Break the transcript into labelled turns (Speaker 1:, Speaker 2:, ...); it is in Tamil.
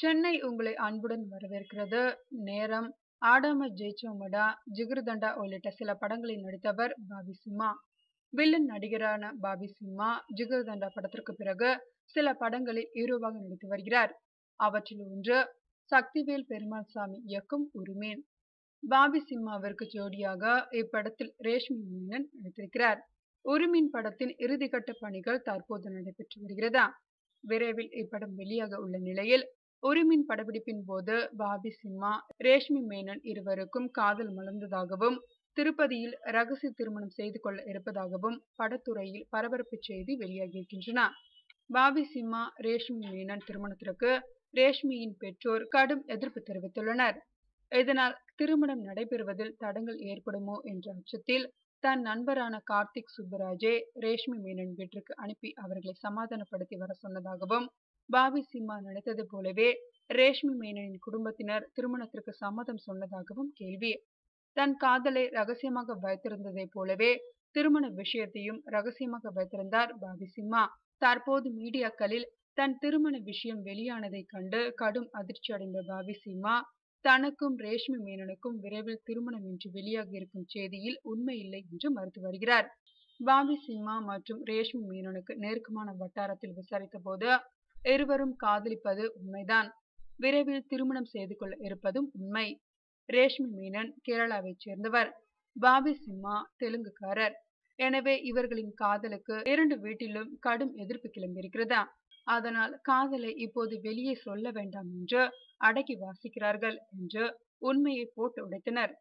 Speaker 1: சென்னை உங்களை அன்புடன் வரவேற்கிறது. நேரம். ஆடாம ஜெய்சோமடா ஜிகிருதண்டா உள்ளிட்ட சில படங்களில் நடித்தவர் பாபி சிம்மா. வில்லன் நடிகரான பாபி சிம்மா ஜிகிருதண்டா படத்திற்கு பிறகு சில படங்களில் ஹீரோவாக நடித்து வருகிறார். அவற்றில் ஒன்று சக்திவேல் பெருமாள் சாமி இயக்கும் உரிமேன். பாபி சிம்மாவிற்கு ஜோடியாக இப்படத்தில் ரேஷ்மி மீனன் நடித்திருக்கிறார். உரிமீன் படத்தின் இறுதிக்கட்ட பணிகள் தற்போது நடைபெற்று வருகிறதா? விரைவில் இப்படம் வெளியாக உள்ள நிலையில் உரிமின் படப்பிடிப்பின் போது பாபி சிம்மா ரேஷ்மி மேனன் இருவருக்கும் காதல் மலர்ந்ததாகவும் திருப்பதியில் ரகசிய திருமணம் செய்து கொள்ள இருப்பதாகவும் படத்துறையில் பரபரப்பு செய்தி வெளியாகியிருக்கின்றன. பாபி சிம்மா ரேஷ்மி மேனன் திருமணத்திற்கு ரேஷ்மியின் பெற்றோர் கடும் எதிர்ப்பு தெரிவித்துள்ளனர். இதனால் திருமணம் நடைபெறுவதில் தடங்கள் ஏற்படுமோ என்ற அச்சத்தில் தன் நண்பரான கார்த்திக் சுப்பராஜே ரேஷ்மி மேனன் வீட்டிற்கு அனுப்பி அவர்களை சமாதானப்படுத்தி வர சொன்னதாகவும் பாபி சிம்மா நினைத்தது போலவே ரேஷ்மி மேனனின் குடும்பத்தினர் திருமணத்திற்கு சம்மதம் சொன்னதாகவும் கேள்வி. தன் காதலை ரகசியமாக வைத்திருந்ததை போலவே திருமண விஷயத்தையும் ரகசியமாக வைத்திருந்தார் பாபி சிம்மா. தற்போது மீடியாக்களில் தன் திருமண விஷயம் வெளியானதை கண்டு கடும் அதிர்ச்சி அடைந்த பாபி சிம்மா தனக்கும் ரேஷ்மி மேனனுக்கும் விரைவில் திருமணம் என்று வெளியாகி இருக்கும் செய்தியில் உண்மை இல்லை என்று மறுத்து வருகிறார். பாபி சிம்மா மற்றும் ரேஷ்மி மேனனுக்கு நெருக்கமான வட்டாரத்தில் விசாரித்த போது இருவரும் காதலிப்பது உண்மைதான். விரைவில் திருமணம் செய்து கொள்ள இருப்பதும் உண்மை. ரேஷ்மி மீனன் கேரளாவைச் சேர்ந்தவர். பாபி சிம்மா தெலுங்குக்காரர். எனவே இவர்களின் காதலுக்கு இரண்டு வீட்டிலும் கடும் எதிர்ப்பு கிளம்பியிருக்கிறதா? அதனால் காதலை இப்போது வெளியே சொல்ல வேண்டாம் என்று அடக்கி வாசிக்கிறார்கள் என்று உண்மையை போட்டு உடைத்தனர்.